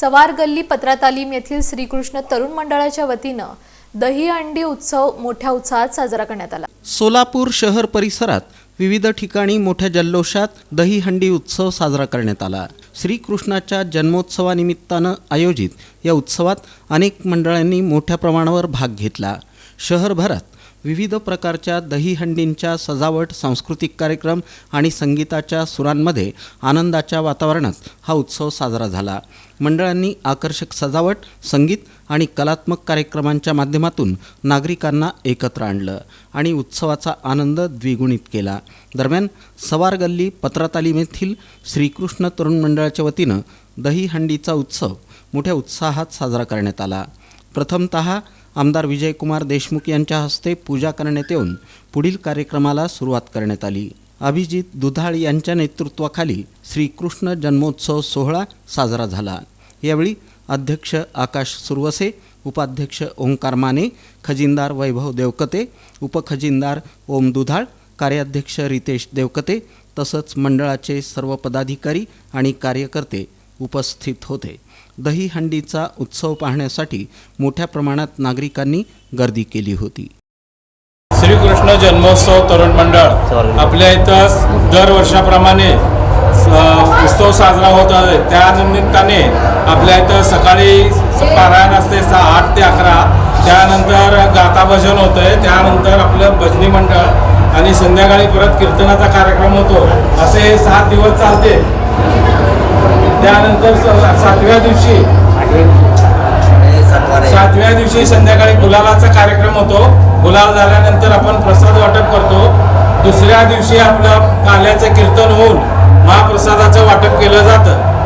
सवार गल्ली पत्रा तालीम येथील श्रीकृष्ण तरुण मंडळाच्या वतीनं दही अंडी उत्सव मोठ्या उत्साहात साजरा करण्यात आला. सोलापूर शहर परिसरात विविध ठिकाणी मोठ्या जल्लोषात दहीहंडी उत्सव साजरा करण्यात आला. श्रीकृष्णाच्या जन्मोत्सवानिमित्तानं आयोजित या उत्सवात अनेक मंडळांनी मोठ्या प्रमाणावर भाग घेतला. शहरभरात विविध प्रकारच्या दहीहंडींच्या सजावट सांस्कृतिक कार्यक्रम आणि संगीताच्या सुरांमध्ये आनंदाच्या वातावरणात हा उत्सव साजरा झाला. मंडळांनी आकर्षक सजावट संगीत आणि कलात्मक कार्यक्रमांच्या माध्यमातून नागरिकांना एकत्र आणलं आणि उत्सवाचा आनंद द्विगुणित केला. दरम्यान सवार गल्ली पत्रातालीम येथील श्रीकृष्ण तरुण मंडळाच्या वतीनं दहीहंडीचा उत्सव मोठ्या उत्साहात साजरा करण्यात आला. प्रथमतः आमदार विजयकुमार देशमुख यांच्या हस्ते पूजा करण्यात येऊन पुढील कार्यक्रमाला सुरुवात करण्यात आली. अभिजित दुधाळ यांच्या नेतृत्वाखाली श्रीकृष्ण जन्मोत्सव सोहळा साजरा झाला. यावेळी अध्यक्ष आकाश सुरवसे उपाध्यक्ष ओंकार माने खजिनदार वैभव देवकते उपखजिनदार ओम दुधाळ कार्याध्यक्ष रितेश देवकते तसंच मंडळाचे सर्व पदाधिकारी आणि कार्यकर्ते उपस्थित होते. दहीहंडीचा उत्सव पाहण्यासाठी मोठ्या प्रमाणात नागरिकांनी गर्दी केली होती. श्रीकृष्ण जन्मोत्सव तरुण मंडळ. आपल्या इथं दर वर्षाप्रमाणे स- उत्सव साजरा होत आहे. त्या निमित्ताने आपल्या इथं सकाळी पारायण असते सहा आठ ते अकरा त्यानंतर गाथा भजन होतं आहे त्यानंतर आपलं भजनी मंडळ आणि संध्याकाळी परत कीर्तनाचा कार्यक्रम होतो. असे सात दिवस चालते. त्यानंतर सातव्या दिवशी सातव्या दिवशी संध्याकाळी गुलालाचा कार्यक्रम होतो. गुलाल झाल्यानंतर आपण प्रसाद वाटप करतो. दुसऱ्या दिवशी आपलं काल्याचं कीर्तन होऊन महाप्रसादाचं वाटप केलं जातं.